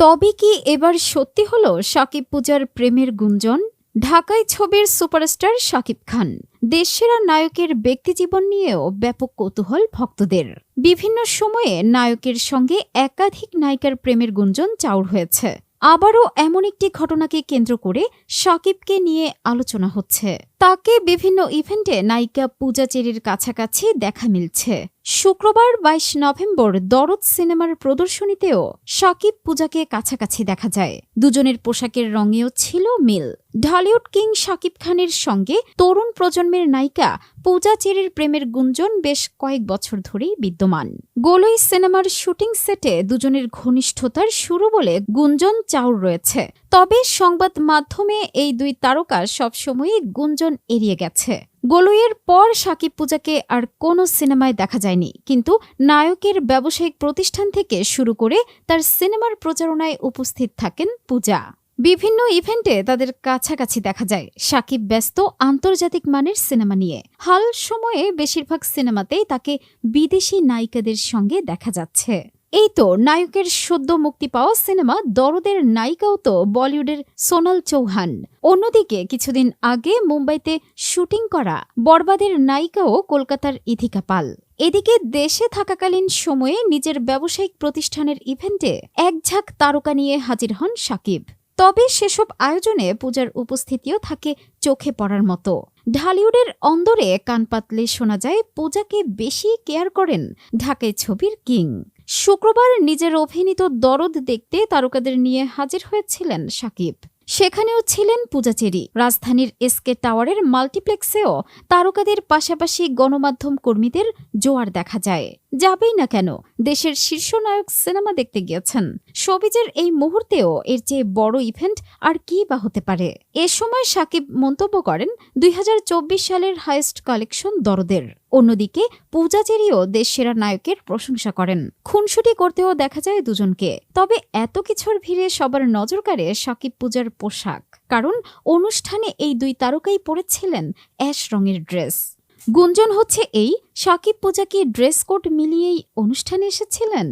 তবে কি এবার সত্যি হলো সাকিব পূজার প্রেমের গুঞ্জন? ঢাকায় ছবির সুপারস্টার শাকিব খান, দেশসেরা নায়কের ব্যক্তিজীবন নিয়েও ব্যাপক কৌতূহল ভক্তদের। বিভিন্ন সময়ে নায়কের সঙ্গে একাধিক নায়িকার প্রেমের গুঞ্জন চাউর হয়েছে। আবারও এমন একটি ঘটনাকে কেন্দ্র করে সাকিবকে নিয়ে আলোচনা হচ্ছে। তাকে বিভিন্ন ইভেন্টে নায়িকা পূজা চেরির কাছাকাছি দেখা মিলছে। শুক্রবার বাইশ নভেম্বর দরদ সিনেমার প্রদর্শনীতেও সাকিব পূজাকে কাছাকাছি দেখা যায়। দুজনের পোশাকের রঙেও ছিল মিল। ঢালিউড কিং সাকিব খানের সঙ্গে তরুণ প্রজন্মের নায়িকা পূজা চেরির প্রেমের গুঞ্জন বেশ কয়েক বছর ধরেই বিদ্যমান। গোলই সিনেমার শুটিং সেটে দুজনের ঘনিষ্ঠতার শুরু বলে গুঞ্জন চাউর রয়েছে। তবে সংবাদ মাধ্যমে এই দুই তারকা সবসময়ই গুঞ্জন এড়িয়ে গেছে। গোলইয়ের পর সাকিব পূজাকে আর কোনো সিনেমায় দেখা যায়নি, কিন্তু নায়কের ব্যবসায়িক প্রতিষ্ঠান থেকে শুরু করে তার সিনেমার প্রচারণায় উপস্থিত থাকেন পূজা। বিভিন্ন ইভেন্টে তাদের কাছাকাছি দেখা যায়, সাকিব ব্যস্ত আন্তর্জাতিক মানের সিনেমা নিয়ে। হাল সময়ে বেশিরভাগ সিনেমাতেই তাকে বিদেশি নায়িকাদের সঙ্গে দেখা যাচ্ছে। এই তো নায়কের সদ্য মুক্তি পাওয়া সিনেমা দরদের নায়িকাও তো বলিউডের সোনাল চৌহান। অন্যদিকে কিছুদিন আগে মুম্বাইতে শুটিং করা বরবাদের নায়িকাও কলকাতার ইথিকা পাল। এদিকে দেশে থাকাকালীন সময়ে নিজের ব্যবসায়িক প্রতিষ্ঠানের ইভেন্টে এক ঝাঁক তারকা নিয়ে হাজির হন সাকিব। তবে সেসব আয়োজনে পূজার উপস্থিতিও থাকে চোখে পড়ার মতো। ঢালিউডের অন্দরে কান পাতলে শোনা যায়, পূজাকে বেশি কেয়ার করেন ঢাকায় ছবির কিং। শুক্রবার নিজের অভিনীত দরদ দেখতে তারকাদের নিয়ে হাজির হয়েছিলেন সাকিব। সেখানেও ছিলেন পূজাচেরি। রাজধানীর এসকে টাওয়ারের মাল্টিপ্লেক্সেও তারকাদের পাশাপাশি গণমাধ্যম কর্মীদের জোয়ার দেখা যায়। যাবেই না কেন? দেশের শীর্ষ নায়ক সিনেমা দেখতে গিয়েছেন। সবিজের এই মুহূর্তেও এর চেয়ে বড় ইভেন্ট আর কি বা হতে পারে? এ সময় সাকিব মন্তব্য করেন, দুই হাজার চব্বিশ সালের হাইয়েস্ট কালেকশন দরদের। অন্যদিকে পূজাচেরিও দেশ সেরা নায়কের প্রশংসা করেন। খুনসুটি করতেও দেখা যায় দুজনকে। তবে এত কিছুর ভিড়ে সবার নজর কাড়ে সাকিব পূজার পোশাক। কারণ অনুষ্ঠানে এই দুই তারকাই পরেছিলেন অ্যাশ রঙের ড্রেস। গুঞ্জন হচ্ছে এই সাকিব পূজাকে ড্রেস কোড মিলিয়েই অনুষ্ঠানে এসেছিলেন।